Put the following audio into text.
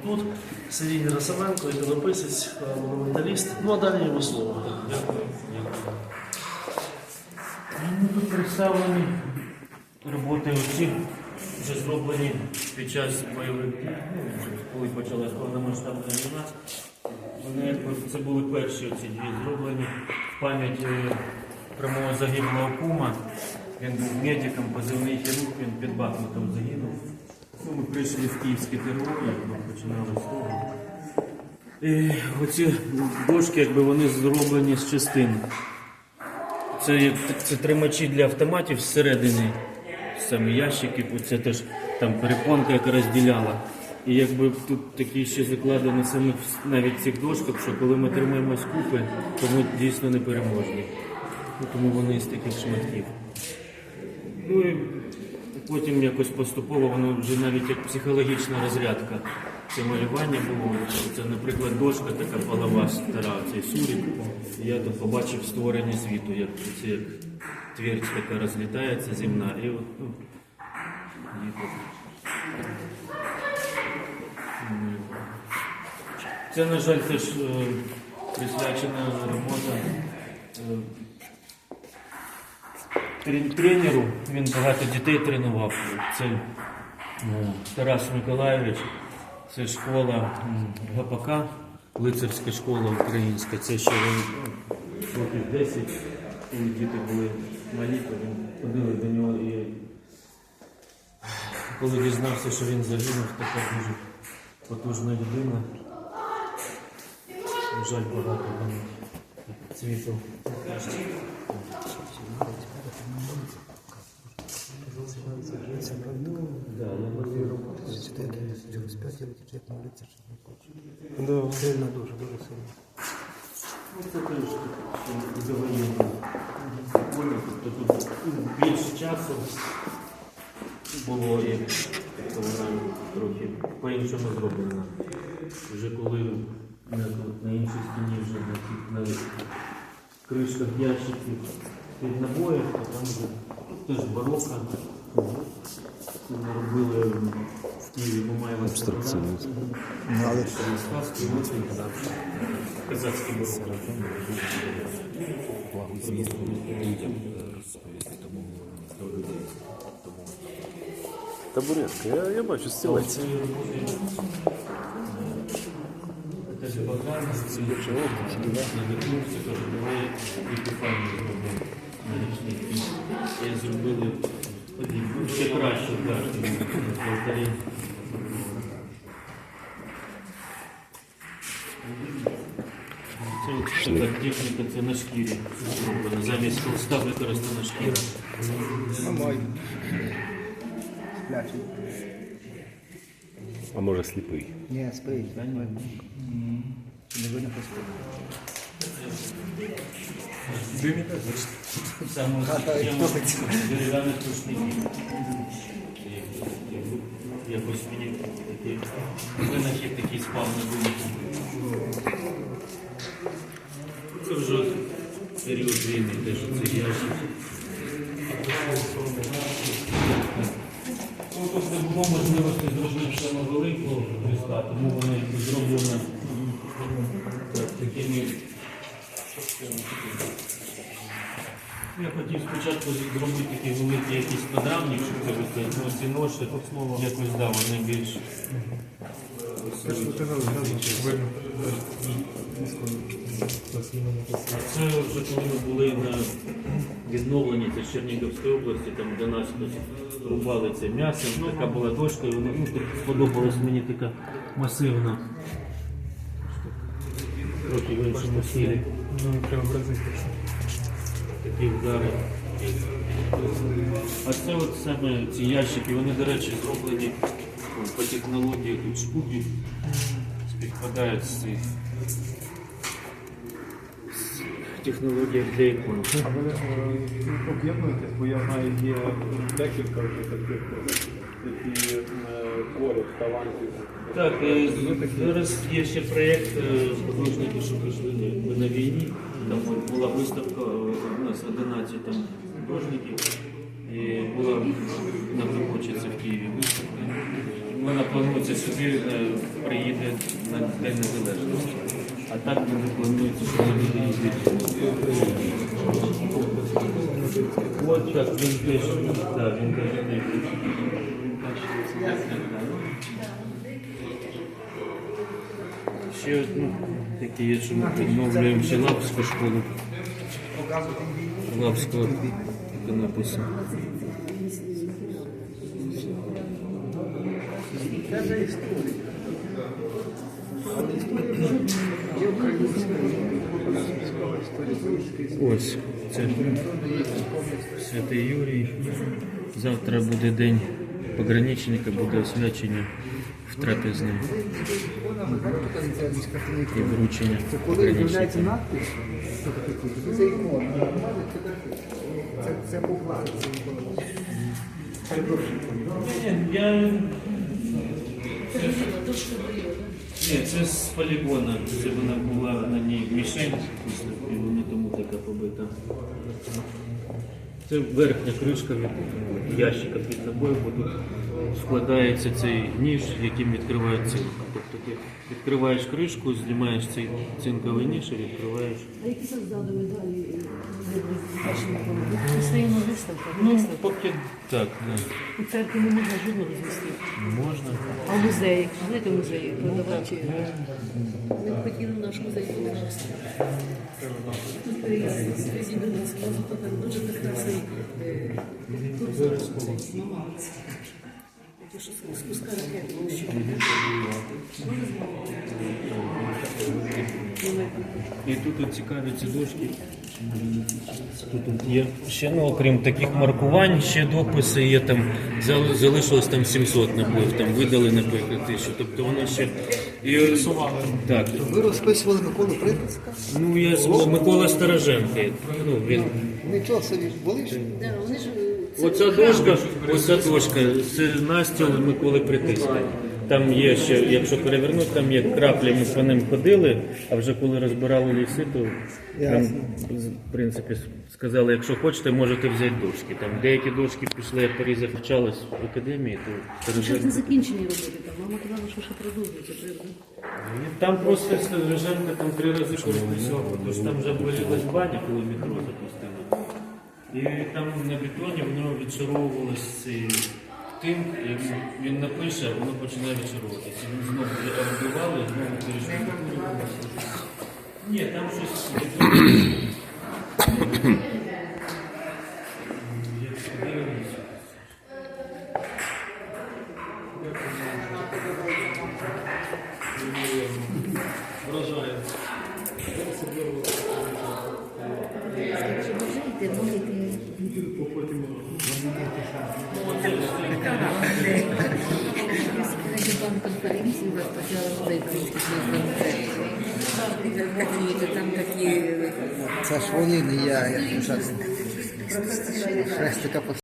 Тут Сергій Росовенко, іконописець, е, монументаліст. Ну а далі його слово. Дякую. Дякую. Ну, Тут представлені роботи оці, вже зроблені під час бойових дій, ну, коли почалась повномасштабна війна. Вони це були перші оці дві зроблені в пам'ять е, прямого загиблого кума. Він був медиком, позивний хірург, він під Бахмутом загинув. Ну, ми прийшли в київське ТРО, якби починали з того. І оці дошки, якби вони зроблені з частин. Це, це тримачі для автоматів зсередини. Самі ящики, це теж там перепонка, яка розділяла. І якби тут такі ще закладені саме навіть цих дошках, що коли ми тримаємось купи, то ми дійсно не переможні. Тому вони з таких шматків. Ну і потім якось поступово воно вже навіть як психологічна розрядка. Це малювання було. Це, наприклад, дошка така полова стара, цей сурік. Я тут побачив створення світу, як це як твердь така розлітається земна. І от, ну, і тут. Це, на жаль, теж е, присвячена робота. Трен- тренеру, він багато дітей тренував. Це Тарас Миколайович, це школа ГПК, лицарська школа українська. Це ще років 10, коли діти були малі, ходили до нього і коли дізнався, що він загинув, така дуже потужна людина. На жаль, багато цвіту. Да. Сильно дуже, дуже сильно. Ну, це теж ще довоєнні тобто тут більше часу було і тобто вона трохи по-іншому зроблена. Вже коли на, на іншій стіні вже на, цих- на кришках ящиків під набоїв, то там вже теж барока. Це ми робили в Києві Мамаєва Абстракційно. Але Сказки, мультики, казацький барок. табуретка, я, я бачу, стілець. Теж Богдан, це надихнувся, каже, давай епіфанію зробимо на річний фільм. Я зробили ще краще, так, на алтарі. Це така техніка, це на шкірі зроблено. Замість холста використана шкіра. Сплячий. А може сліпий? Ні, спить. Не видно поспить. Саме Хата і тема топиться. дерев'яних рушників. Якось мені такий винахід такий спав на думку. Це вже період війни, теж це ящик. Не було можливості зробити саме великого візка, тому вони зроблені такими я хотів спочатку зробити такий великий якийсь подрамник, щоб це ну ноші якось да, вони більш. Це вже коли ми були на відновленні це з Чернігівської області, там до нас рубали це м'ясо, така була дошка, і вона ну, так сподобалась мені така масивна. Трохи в іншому стилі. Ну, прямо бразильський. такі вдари. А це от саме ці ящики, вони, до речі, зроблені по технології тут шкуби співпадають з цих технологіях для ікон. А ви е, об'єднуєтесь, бо я знаю, є декілька вже таких, які е, творять талантів. Так, е, зараз є ще проєкт художників, що прийшли на війні. Там була виставка, у нас 11 там художників. І була на це в Києві виставка. вона планується сюди, приїде на День Незалежності. А так вони планується, що вона буде їздити. От так, він теж, так, він теж не Ще ну, такі є, що ми відновлюємо ще лапську школу. Лапського іконопису. Ось це Святий Юрій. Завтра буде день пограничника, буде освячення в трапезне і вручення пограничника. це ікона. Це це я... Ні, це з полігона. Це вона була на ній мішень, і вона тому така побита. Це верхня кришка від ящика під собою, бо тут складається цей ніж, яким відкривають цинк. Тобто ти відкриваєш кришку, знімаєш цей цинковий ніж і відкриваєш. А які це бачимо на своїми виставках? Ну, поки так, да. У церкві не можна жодного розмістити. можна. А в музеї, знаєте, музеї продавачі. Ми хотіли в наш музей повністю. Тут сьогодні до нас там дуже прекрасний ще І тут цікаві ці дошки. Тут є ще, ну, окрім таких маркувань, ще дописи є там, зал- залишилось там 700 набоїв, там видали, наприклад, тисячу. Тобто воно ще. І, так. Ви розписували Миколу Приписка? Ну, я з Микола Староженко. Ну, він. Нічого собі, були ж? Да, вони ж е, Оця дошка, оця дошка, це настіл Миколи Притиска. Там є ще, якщо перевернути, там є краплі, ми по ним ходили, а вже коли розбирали ліси, то там, в принципі, сказали, якщо хочете, можете взяти дошки. Там деякі дошки пішли, як перезахищались в академії, то Щось не Стороженко. закінчені роботи там. Мама казала, що ще продовжується. Там просто Стороженко там три рази корпусов, тож там вже вилилась баня, коли метро запустили. І там на бетоні в нього відшаровувалось тим, як він напише, воно починає відшаровуватися. Він знову розбивали, знову перейшов. Ні, там щось. Вражає. Можете Пан конференції вас почала буде українських названих Там такі Це ж вони, не я, я. Хрестика